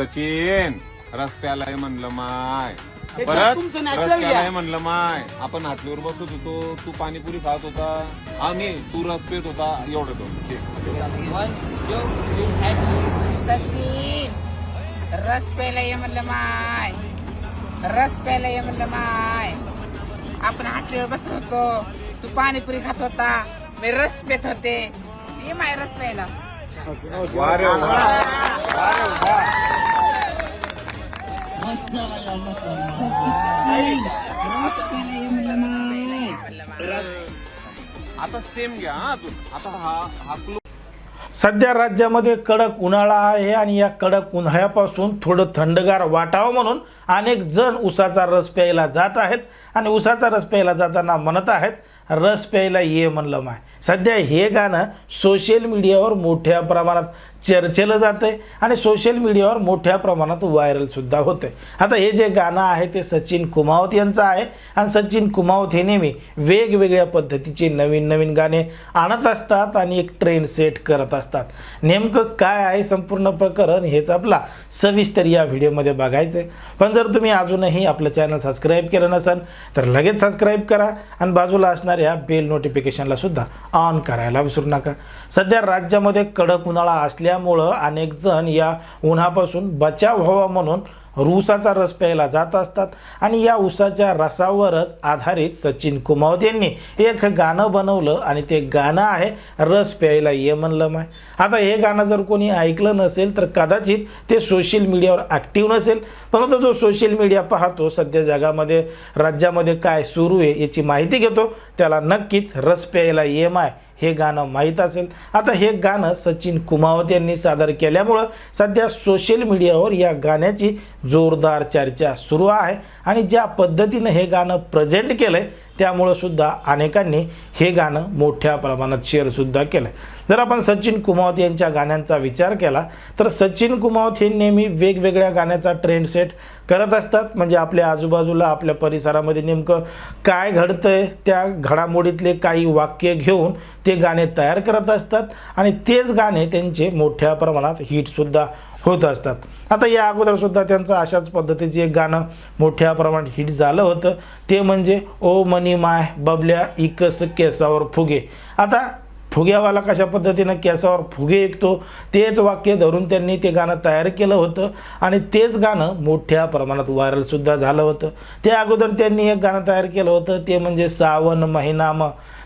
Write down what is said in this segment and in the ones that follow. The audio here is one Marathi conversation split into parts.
सचिन रस्त्याला म्हणलं माय. हे परत तुमचं natural रस्त्याला घ्या. म्हणलं माय. आपण हातलीवर बसत होतो तू पाणीपुरी खात होता. आम्ही तू रस पेत होता. एवढं दोन ठीक. सचिन रस प्यायला ये म्हणलं माय. रस प्यायला ये म्हणलं माय. आपण हाटलीवर बसत होतो. तू पाणीपुरी खात होता. मी रस पेत होते. ये माय रस प्यायला. वा रे वा. वा रे वा. आता सेम घ्या हा अजून. आता हा हा सध्या राज्यामध्ये कडक उन्हाळा आहे आणि या कडक उन्हाळ्यापासून थोडं थंडगार वाटावं म्हणून अनेक जण उसाचा रस प्यायला जात आहेत आणि उसाचा रस प्यायला जाताना म्हणत आहेत रस प्यायला ये म्हणलं माय. सध्या हे गाणं सोशल मीडियावर मोठ्या प्रमाणात चर्चेलं जातं आहे आणि सोशल मीडियावर मोठ्या प्रमाणात व्हायरलसुद्धा होतं आहे आता हे जे गाणं आहे ते सचिन कुमावत यांचं आहे आणि सचिन कुमावत हे नेहमी वेगवेगळ्या पद्धतीचे नवीन नवीन गाणे आणत असतात आणि एक ट्रेंड सेट करत असतात. नेमकं काय आहे संपूर्ण प्रकरण हेच आपला सविस्तर या व्हिडिओमध्ये बघायचं आहे पण जर तुम्ही अजूनही आपलं चॅनल सबस्क्राईब केलं नसेल तर लगेच सबस्क्राईब करा आणि बाजूला असणारे या बेल नोटिफिकेशनला सुद्धा ऑन करायला विसरू नका. सध्या राज्यामध्ये कडक उन्हाळा असल्यामुळं अनेक जण या उन्हापासून बचाव व्हावा म्हणून ऊसाचा रस प्यायला जात असतात आणि या उसाच्या रसावरच आधारित सचिन कुमावत यांनी एक गाणं बनवलं आणि ते गाणं आहे रस प्यायला ये म्हणलं माय. आता हे गाणं जर कोणी ऐकलं नसेल तर कदाचित ते सोशल मीडियावर ॲक्टिव्ह नसेल. पण आता जो सोशल मीडिया पाहतो सध्या जगामध्ये राज्यामध्ये काय सुरू आहे याची माहिती घेतो. त्याला नक्कीच रस प्यायला ये माय. हे गाणं माहीत असेल. आता हे गाणं सचिन कुमावत यांनी सादर केल्यामुळं सध्या सोशल मीडियावर या गाण्याची जोरदार चर्चा सुरू आहे. आणि ज्या पद्धतीनं हे गाणं प्रेझेंट केलं आहे त्यामुळं सुद्धा अनेकांनी हे गाणं मोठ्या प्रमाणात शेअरसुद्धा केलं जर आपण सचिन कुमावत यांच्या गाण्यांचा विचार केला तर सचिन कुमावत हे नेहमी वेगवेगळ्या गाण्याचा ट्रेंड सेट करत असतात. म्हणजे आपल्या आजूबाजूला आपल्या परिसरामध्ये नेमकं काय घडतं आहे त्या घडामोडीतले काही वाक्य घेऊन ते गाणे तयार करत असतात. आणि तेच गाणे त्यांचे मोठ्या प्रमाणात हिटसुद्धा होत असतात. आता या अगोदर सुद्धा त्यांचं अशाच पद्धतीचे एक गाणं मोठ्या प्रमाणात हिट झालं होतं. ते म्हणजे ओ मनी माय बबल्या इकस केसावर फुगे. आता फुग्यावाला कशा पद्धतीनं केसावर फुगे ऐकतो तेच वाक्य धरून त्यांनी ते गाणं तयार केलं होतं. आणि तेच गाणं मोठ्या प्रमाणात व्हायरलसुद्धा झालं होतं. त्या अगोदर त्यांनी एक गाणं तयार केलं होतं. ते म्हणजे सावन महिनाम.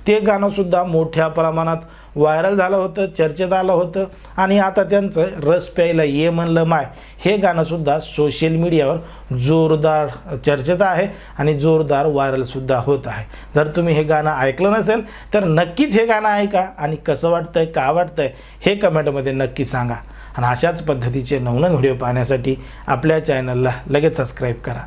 ते गाणंसुद्धा मोठ्या प्रमाणात व्हायरल झालं होतं चर्चेत आलं होतं आणि आता त्यांचं रस प्यायला ये म्हणलं माय. हे गाणंसुद्धा सोशल मीडियावर जोरदार चर्चेत आहे आणि जोरदार व्हायरलसुद्धा होत आहे. जर तुम्ही हे गाणं ऐकलं नसेल तर नक्कीच हे गाणं ऐका आणि कसं वाटतंय का वाटतंय हे कमेंटमध्ये नक्की सांगा. आणि अशाच पद्धतीचे नवनवीन व्हिडिओ पाहण्यासाठी आपल्या चॅनलला लगेच सबस्क्राईब करा.